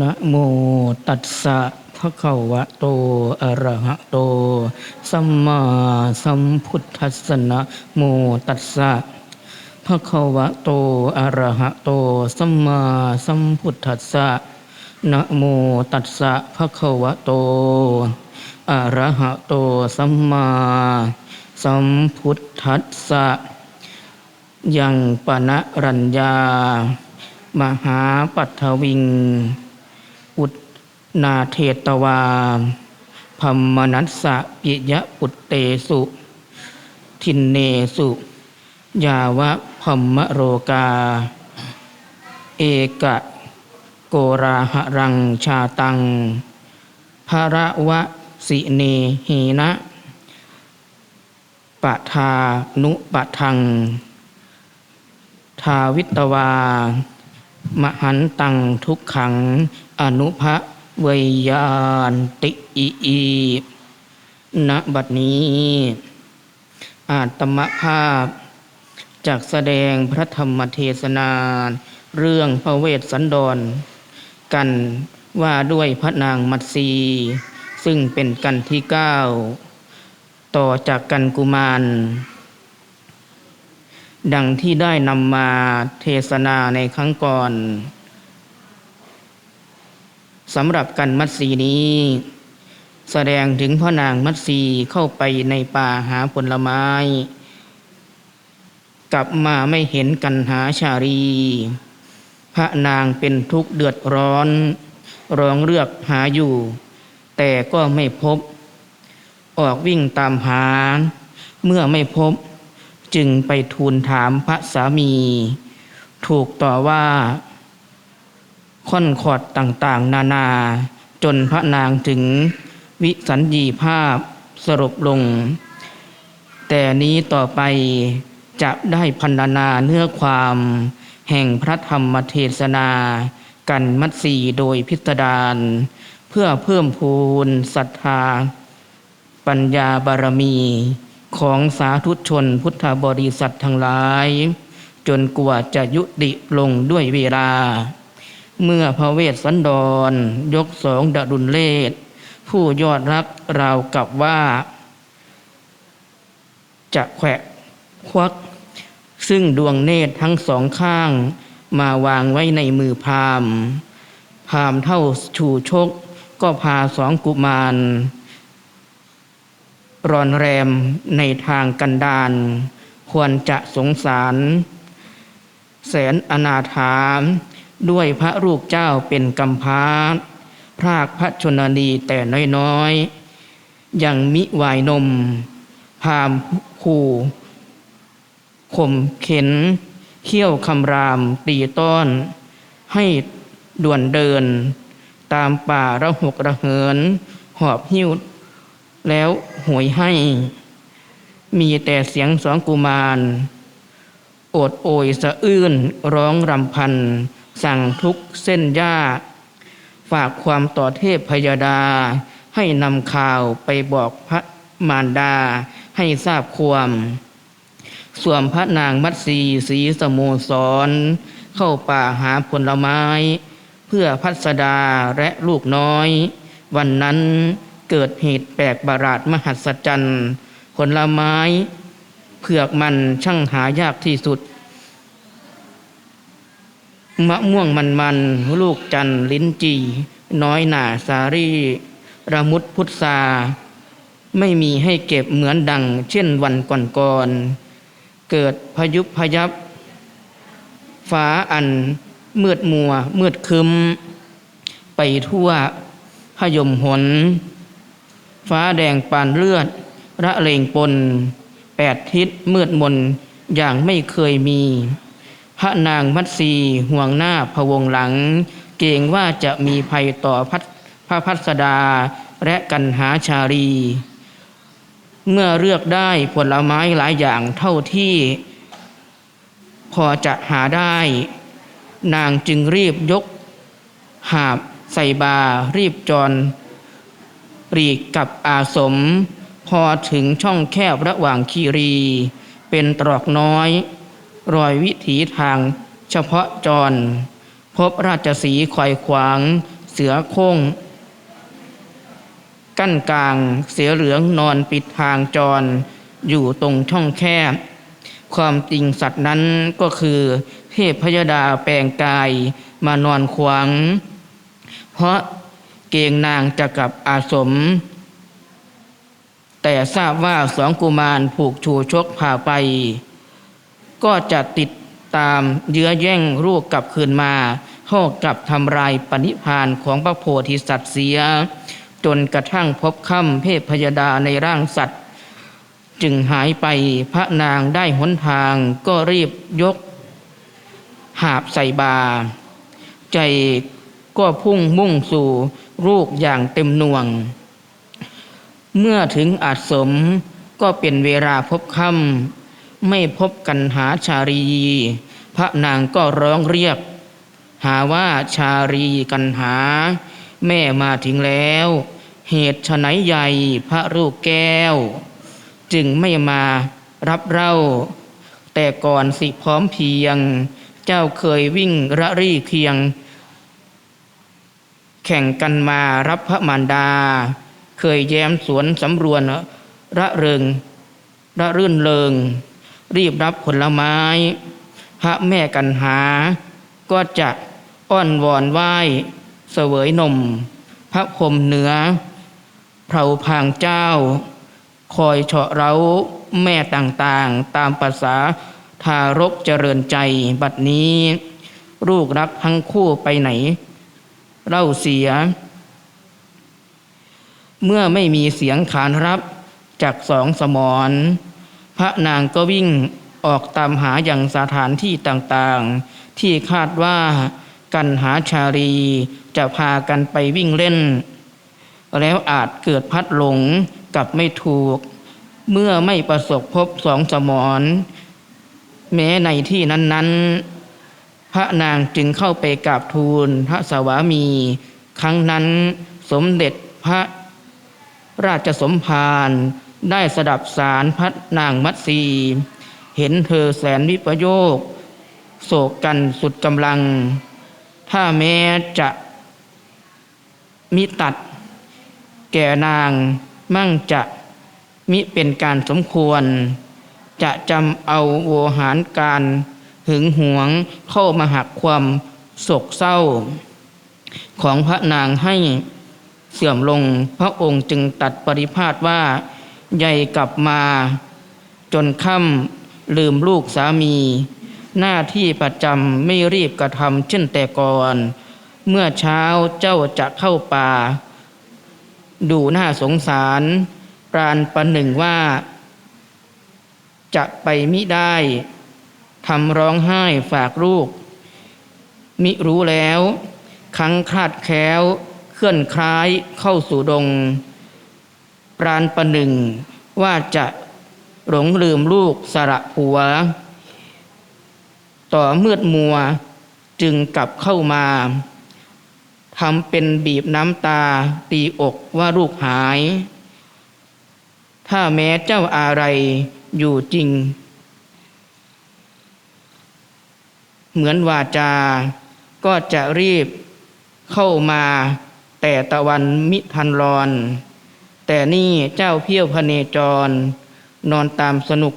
นะโมตัสสะภะคะวะโต อะระหะโต สัมมาสัมพุทธัสสะนะโมตัสสะภะคะวะโต อะระหะโต สัมมาสัมพุทธัสสะนะโมตัสสะภะคะวะโต อะระหะโต สัมมาสัมพุทธัสสะยังปณะรัญญามหาปัทวิง นาเทตวาพมนัสสะปิยะปุตเตสุ ทินเนสุ ยาวะพมโรกา เอกะ โกราหรังชาตังภระวะสิเนหีนะปะทานุปะทัง ทาวิตวา มหันตังทุกขัง อนุภะ เวยยานติอีอีณบัดนี้ อาตมภาพจากแสดงพระธรรมเทศนา เรื่องพระเวสสันดร กันว่าด้วยพระนางมัตสีซึ่งเป็นกันที่เก้าต่อจากกันกุมาร ดังที่ได้นำมาเทศนาในครั้งก่อน สำหรับกันมัตสีนี้ แสดงถึงพ่อนางมัตสีเข้าไปในป่าหาผลไม้ กลับมาไม่เห็นกันหาชารี พระนางเป็นทุกข์เดือดร้อน ร้องเลือกหาอยู่ แต่ก็ไม่พบ ออกวิ่งตามหา เมื่อไม่พบ จึงไปทูลถามพระสามี ถูกต่อว่า ค่อนขอดต่างๆ นานา จนพระนางถึงวิสัญญีภาพสรุปลง แต่นี้ต่อไปจะได้พันนาเนื้อความแห่งพระธรรมเทศนากันมัตสีโดยพิสดารเพื่อเพิ่มพูนศรัทธา ปัญญาบารมีของสาธุชนพุทธบริษัททั้งหลาย จนกว่าจะยุติลงด้วยเวลา เมื่อพระเวสสันดร ยกสองดดุลเลศผู้ยอดรักราวกับว่า จะแขวะควัก ซึ่งดวงเนตรทั้งสองข้างมาวางไว้ในมือพาม พามเท่าชูชก ก็พาสองกุมารรอนแรมในทางกันดานควรจะสงสาร แสนอนาถาม ด้วยพระลูกเจ้าเป็นกำพร้าพรากพระชนนีแต่น้อยๆยังมิวายนม พามขู่ข่มเข็น เขี้ยวคำรามตีต้อน ให้ด่วนเดิน ตามป่าระหกระเหิน หอบหิ้ว แล้วหวยให้ มีแต่เสียงสองกุมาร โอดโอยสะอื้นร้องรำพัน สั่งทุกเส้นยาฝากความต่อเทพพยาดา ให้นำข่าวไปบอกพระมารดาให้ทราบความส่วนพระนางมัตสีสีสโมสร เข้าป่าหาผลไม้ เพื่อพัสดาและลูกน้อย วันนั้นเกิดเหตุแปลกประหลาดมหัศจรรย์ผลไม้ เผือกมันช่างหายากที่สุด มะม่วงมันมันลูกจันทร์ลิ้นจี น้อยหนาสารีระมุดพุทธาไม่มีให้เก็บเหมือนดัง เช่นวันก่อนๆเกิดพยุบพยับ ฟ้าอันมืดมัว มืดคึม ไปทั่วพยมหน ฟ้าแดงปานเลือด ระเลงปน แปดทิศมืดมนอย่างไม่เคยมี ระนางมัตสีห่วงหน้าพะวงหลัง เกรงว่าจะมีภัยต่อพัดพระพัสดาและกันหาชารี เมื่อเลือกได้ผลไม้หลายอย่างเท่าที่พอจะหาได้ นางจึงรีบยก หาบใส่บารีบจรปรีกกับอาสม พอถึงช่องแคบระหว่างคีรี เป็นตรอกน้อย รอยวิถีทางเฉพาะจร พบราชสีห์ควายขวาง เสือโค้ง กั้นกลางเสือเหลืองนอนปิดทางจร อยู่ตรงช่องแคบ ความจริงสัตว์นั้นก็คือ เทพพยดาแปลงกายมานอนขวาง เพราะเกงนางจะกลับอาสม แต่ทราบว่าสองกุมารผูกชูชกพาไป ก็จะติดตามเยื้อแย่งลูกกลับคืนมาเท่ากับทำลายปณิพานของพระโพธิสัตว์เสีย จนกระทั่งพบค่ำเพศพยดาในร่างสัตว์ จึงหายไปพระนางได้หนทางก็รีบยก หาบใส่บา ใจก็พุ่งมุ่งสู่ลูกอย่างเต็มหน่วง เมื่อถึงอาสมก็เป็นเวลาพบค่ำ ไม่พบกันหาชารี พระนางก็ร้องเรียก หาว่าชารีกันหา แม่มาถึงแล้ว เหตุไฉนใหญ่พระลูกแก้ว จึงไม่มารับเราแต่ก่อนสิพร้อมเพียง เจ้าเคยวิ่งระรี่เคียง แข่งกันมารับพระมารดา เคยแย้มสวนสำรวนระเริงระรื่นเริง รีบรับผลไม้ พระแม่กันหา ก็จะอ้อนวอนไหว้เสวยนม พระพรมเหนือเผาพางเจ้า คอยเฉาะเราแม่ต่างๆ ตามภาษาทารกเจริญใจบัดนี้ ลูกรักทั้งคู่ไปไหนเล่าเสีย เมื่อไม่มีเสียงขานรับจากสองสมอน ระนางก็วิ่งออกตามหาอย่างสถานที่ต่างๆ ที่คาดว่ากันหาชาลีจะพากันไปวิ่งเล่น แล้วอาจเกิดพัดหลงกับไม่ถูก เมื่อไม่ประสบพบสองสมอนแม้ในที่นั้น ๆ พระนางจึงเข้าไปกราบทูลพระสวามี ครั้งนั้นสมเด็จพระราชสมภาร ได้สดับสารพระนางมัตสีเห็นเธอแสนวิปโยค โศกกันสุดกำลัง ถ้าแม้จะมิตัด แก่นางมั่งจะมิเป็นการสมควร จะจำเอาโวหารการหึงหวงเข้ามาหักความโศกเศร้า ของพระนางให้เสื่อมลงพระองค์จึงตัดปริพาทว่า ใหญ่กลับมา จนค่ำลืมลูกสามี หน้าที่ประจำไม่รีบกระทำเช่นแต่ก่อน เมื่อเช้าเจ้าจะเข้าป่า ดูหน่าสงสาร ปรานประหนึ่งว่า จะไปมิได้ทำร้องไห้ฝากลูก มิรู้แล้ว ครั้งคลาดแคล้ว เคลื่อนคล้ายเข้าสู่ดง ปรานประหนึ่ง ว่าจะหลงลืมลูกสระผัว ต่อมืดมัวจึงกลับเข้ามาทำเป็นบีบน้ำตาตีอกว่าลูกหาย ถ้าแม้เจ้าอะไรอยู่จริง เหมือนวาจา ก็จะรีบเข้ามาแต่ตะวันมิทันรอน แต่นี่เจ้าเพี้ยวพเนจร นอนตามสนุก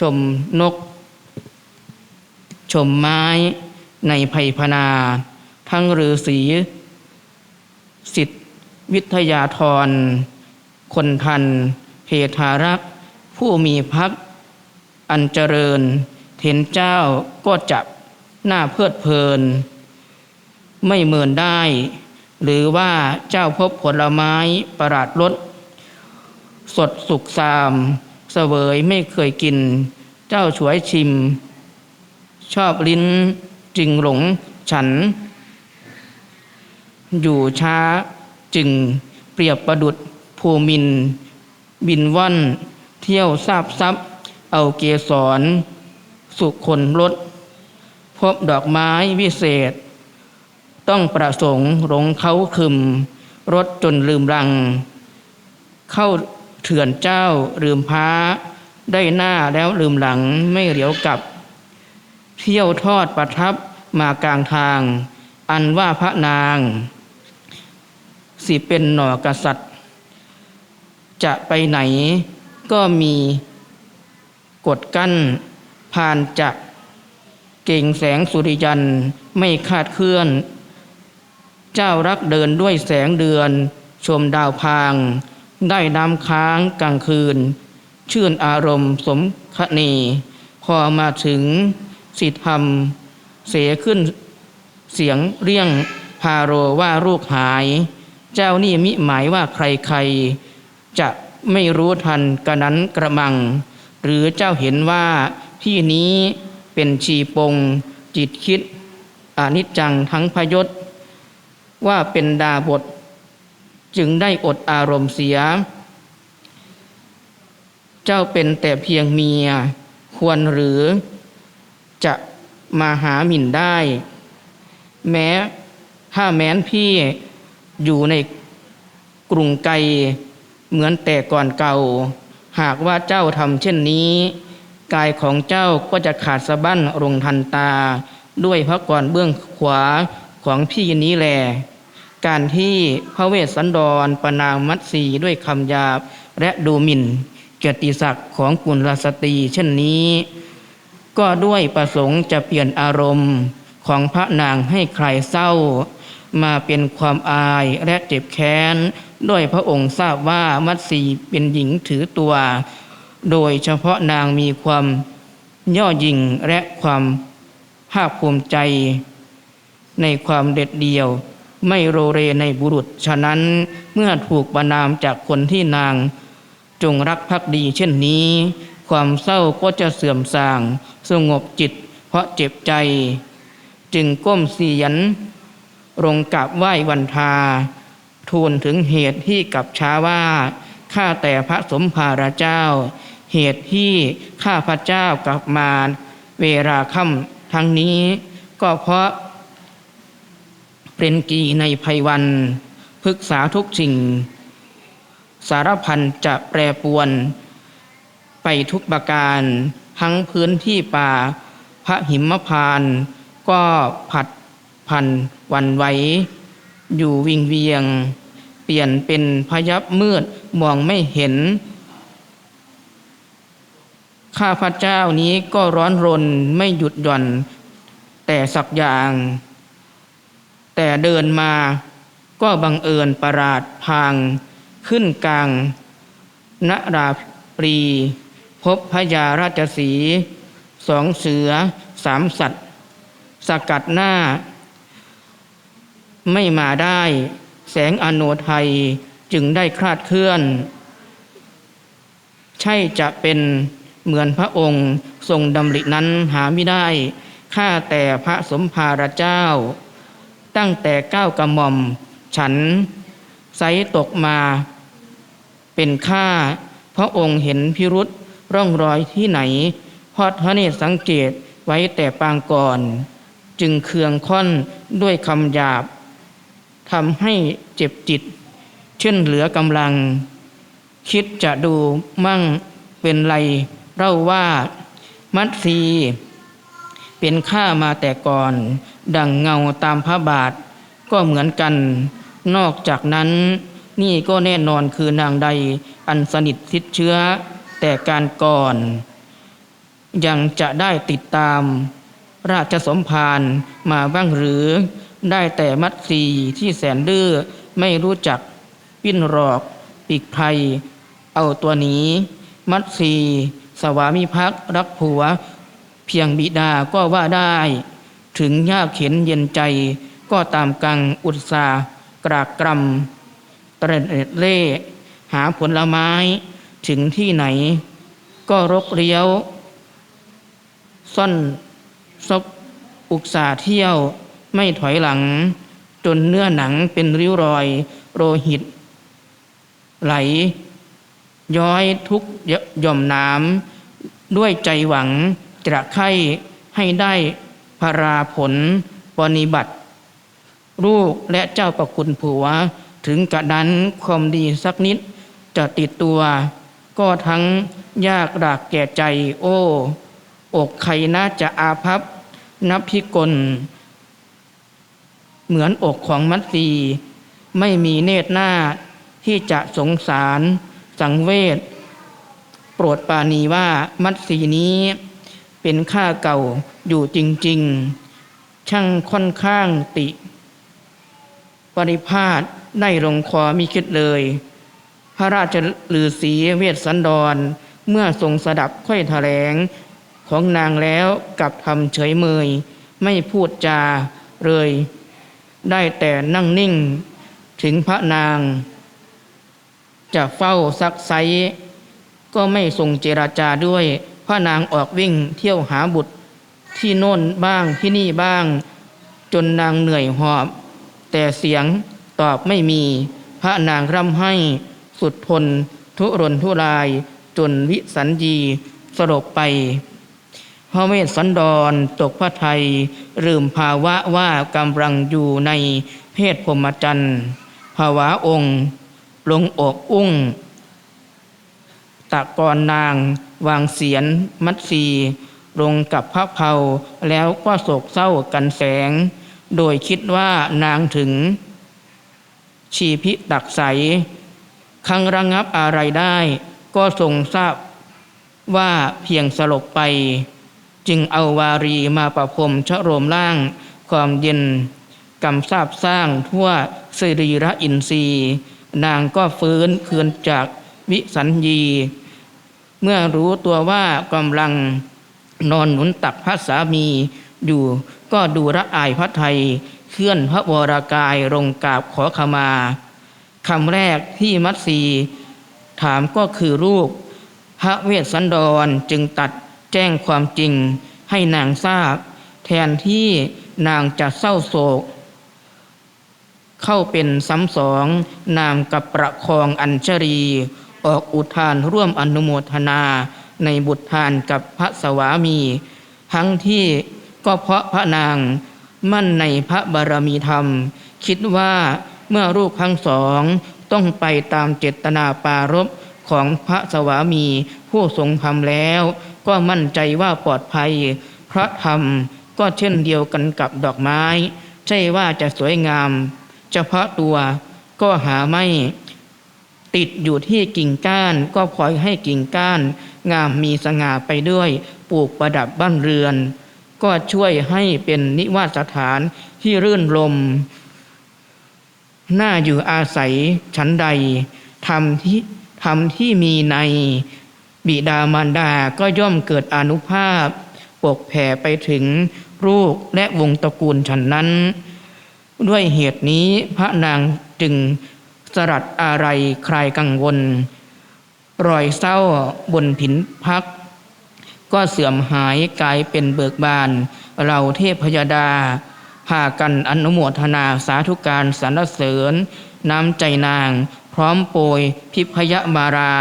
ชมนก ชมไม้ในไผ่พนา ทั้งฤาษีสิทธิวิทยาธร คนทัน เพทารัก ผู้มีพัก อันเจริญ เห็นเจ้าก็จับหน้าเพลิดเพลิน ไม่เมินได้ หรือว่าเจ้าพบผลไม้ประหลาดรสสดสุกสามเสวยไม่เคยกิน เจ้าฉวยชิม ชอบลิ้นจึงหลงฉัน อยู่ช้าจึงเปรียบประดุดภูมิน บินว่อน เที่ยวทราบซับเอาเกสร สุคนรถ พบดอกไม้วิเศษ ต้องประสงค์หลงเขาคึม รถจนลืมรัง เข้าเถื่อนเจ้าลืมพ้าได้หน้าแล้วลืมหลังไม่เหลียวกลับ เที่ยวทอดประทับมากลางทาง อันว่าพระนาง สิเป็นหน่อกษัตริย์ จะไปไหนก็มีกฎกั้นผ่านจะเก่งแสงสุริยันไม่คาดเคลื่อน เจ้ารักเดินด้วยแสงเดือน ชมดาวพาง ได้น้ำค้างกลางคืน ชื่นอารมณ์สมคะเนพอมาถึงสิทธรรม เสียขึ้นเสียงเรียงพาโรว่าลูกหาย เจ้านี่มิหมายว่าใครๆ จะไม่รู้ทันกระนั้นกระมัง หรือเจ้าเห็นว่าพี่นี้เป็นชีปง จิตคิดอนิจจังทั้งพยศ ว่าเป็นดาบท จึงได้อดอารมณ์เสีย เจ้าเป็นแต่เพียงเมีย ควรหรือ จะมาหาหมิ่นได้ แม้ถ้าแม้นพี่อยู่ในกรุงไกลเหมือนแต่ก่อนเก่า หากว่าเจ้าทำเช่นนี้ กายของเจ้าก็จะขาดสะบั้นลงทันตา ด้วยพระกรเบื้องขวา ของพี่นี้แล การที่พระเวสสันดรประนามมัตสีด้วยคำหยาบและดูหมิ่นเกียรติศักดิ์ของกุลสตรีเช่นนี้ ก็ด้วยประสงค์จะเปลี่ยนอารมณ์ของพระนางให้ใครเศร้า มาเป็นความอายและเจ็บแค้นด้วยพระองค์ทราบว่ามัตสีเป็นหญิงถือตัว โดยเฉพาะนางมีความย่อหยิ่งและความภาคภูมิใจ ในความเด็ดเดี่ยว ไม่โรเรในบุรุษ ฉะนั้นเมื่อถูกประนามจากคนที่นาง จงรักภักดีเช่นนี้ ความเศร้าก็จะเสื่อมทราง สงบจิต เพราะเจ็บใจ จึงก้มเสียนลงกราบไหว้วันทา ทูลถึงเหตุที่กับช้าว่าข้าแต่พระสมภารเจ้า เหตุที่ข้าพระเจ้ากลับมา เวลาค่ำทั้งนี้ ก็เพราะ เป็นกีในภัยวันปรึกษาทุกสิ่ง สารพันจะแปรปวน ไปทุกประการ ทั้งพื้นที่ป่า พระหิมพาน ก็ผัดพันวันไหวอยู่วิงเวียง เปลี่ยนเป็นพยับมืดมองไม่เห็น ข้าพระเจ้านี้ก็ร้อนรนไม่หยุดหย่อน แต่สักอย่าง แต่เดินมาก็บังเอิญประหลาดพาง ขึ้นกลางนราปรี พบพญาราชสีสองเสือสามสัตว์ สกัดหน้า ไม่มาได้ แสงอโนไทยจึงได้คลาดเคลื่อน ใช่จะเป็นเหมือนพระองค์ทรงดำรินั้นหาไม่ได้ ข้าแต่พระสมภารเจ้า ตั้งแต่ก้าวกระหม่อม ฉันไซตกมา เป็นข้าพระองค์เห็นพิรุษร่องรอยที่ไหนพราะพระเนตรสังเกตไว้แต่ปางก่อน จึงเคืองค่อนด้วยคำหยาบทำให้เจ็บจิต เช่นเหลือกำลัง คิดจะดูมั่งเป็นไรเล่าว่ามัตสีเป็นข้ามาแต่ก่อนดังเงาตามพระบาท ก็เหมือนกัน นอกจากนั้น นี่ก็แน่นอนคือนางใดอันสนิทชิดเชื้อ แต่การก่อน ยังจะได้ติดตาม ราชสมภารมาบ้างหรือ ได้แต่มัดสีที่แสนดื้อไม่รู้จักปิ้นหลอกปีกไพรเอาตัวนี้มัดสีสวามิภักดิ์รักผัว เพียงบิดาก็ว่าได้ ถึงยากเข็นเย็นใจ ก็ตามกังอุตสากรากกรำตระเนดเล่หาผลไม้ถึงที่ไหน ก็รกเลี้ยว ซ่อนซบอุกษาเที่ยวไม่ถอยหลัง จนเนื้อหนังเป็นริ้วรอยโรหิต ไหล ย้อยทุกย่อมน้ำด้วยใจหวังจะไข้ให้ได้ พราผลปฏิบัติ ลูกและเจ้าประคุณผัว ถึงกระนั้นความดีสักนิด จะติดตัว ก็ทั้งยากดากแก่ใจ โอ้ อกใครน่าจะอาภัพ นับพิกล เหมือนอกของมัตสีไม่มีเนตรหน้าที่จะสงสาร สังเวชโปรดปานีว่ามัตสีนี้ เป็นข้าเก่าอยู่จริง ๆ ช่างค่อนข้างติ ปริพาทได้ลงคอมิคิดเลย พระราชลือศีเวสสันดร เมื่อทรงสดับค่อยแถลงของนางแล้วกับทำเฉยเมย ไม่พูดจาเลย ได้แต่นั่งนิ่งถึงพระนาง จะเฝ้าซักไซก็ไม่ทรงเจราจาด้วย ระนางออกวิ่งเที่ยวหาบุตรที่โน่นบ้างที่นี่บ้าง จนนางเหนื่อยหอบ แต่เสียงตอบไม่มี พระนางร่ำให้สุดทนทุรนทุราย จนวิสัญญีสลบไปพระเวสสันดรตกพระไทยลืมภาวะว่ากำลังอยู่ในเพศพรมจรรย์ภาวะองค์ ลงอกอุ้งตะกอนนาง วางเสียนมัดสีลงกับพระเพาแล้วก็โศกเศร้ากันแสง โดยคิดว่านางถึง ชีพิตักใสคังระงับอะไรได้ ก็ทรงทราบว่าเพียงสลบไป จึงเอาวารีมาประพรมชะโรมล่างความเย็นกำทราบสร้างทั่วสิริระอินทรีย์ นางก็ฟื้นคืนจากวิสัญญี เมื่อรู้ตัวว่ากำลังนอนหนุนตักพระสามีอยู่ก็ดูระอายพระไทย เคลื่อนพระวรากายลงกราบขอขมาคำแรกที่มัตสีถามก็คือรูป พระเวสสันดรจึงตัดแจ้งความจริงให้นางทราบ แทนที่นางจะเศร้าโศก เข้าเป็นซ้ำสองนามกับประคองอัญชรี ออกอุทานร่วมอนุโมทนาในบุตรทานกับพระสวามี ทั้งที่ก็เพราะพระนางมั่นในพระบารมีธรรม คิดว่าเมื่อลูกทั้งสองต้องไปตามเจตนาปารบของพระสวามีผู้ทรงธรรมแล้ว ก็มั่นใจว่าปลอดภัย พระธรรมก็เช่นเดียวกันกับดอกไม้ ใช่ว่าจะสวยงาม เฉพาะตัวก็หาไม่ ติดอยู่ที่กิ่งก้านก็พลอยให้กิ่งก้าน งามมีสง่าไปด้วยปลูกประดับบ้านเรือน ก็ช่วยให้เป็นนิวาสถานที่รื่นรมน่าอยู่อาศัยชั้นใดทำที่ทำที่มีในบิดามารดาก็ย่อมเกิดอนุภาพ ปกแผ่ไปถึงลูกและวงตระกูลฉันนั้น ด้วยเหตุนี้พระนางจึง สลัดอะไรคลายกังวล รอยเศร้าบนผินพัก ก็เสื่อมหายกลายเป็นเบิกบาน เราเทพยดาพากันอนุโมทนาสาธุการสรรเสริญ น้ำใจนาง พร้อมโปรยพิพยมารา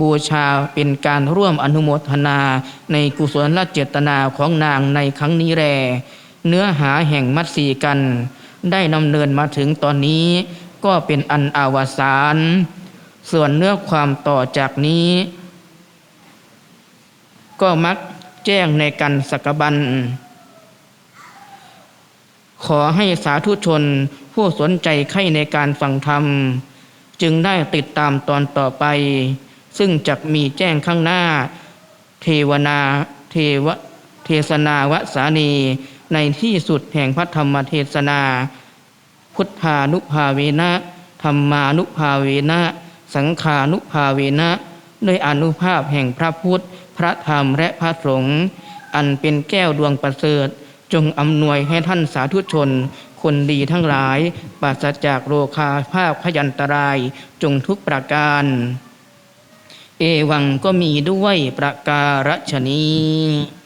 บูชาเป็นการร่วมอนุโมทนาในกุศลเจตนาของนางในครั้งนี้แรเนื้อหาแห่งมัตสีกัน ได้นำเนินมาถึงตอนนี้ ก็เป็นอันอาวสานส่วนเนื้อความต่อจากนี้ ก็มักแจ้งในกันสักบัน ขอให้สาธุชนผู้สนใจใคร่ในการฟังธรรม จึงได้ติดตามตอนต่อไป ซึ่งจะมีแจ้งข้างหน้า เทวนาเทวเทศนาวสานีในที่สุดแห่งพระธรรมเทศนา พุทธานุภาเวนะธรรมานุภาเวนะสังขานุภาเวนะด้วยอนุภาพแห่งพระพุทธ พระธรรมและพระสงฆ์อันเป็นแก้วดวงประเสริฐ จงอำนวยให้ท่านสาธุชน คนดีทั้งหลายปราศจากโรคาภาพพยันตรายจงทุกประการ เอวังก็มีด้วยประการฉนี้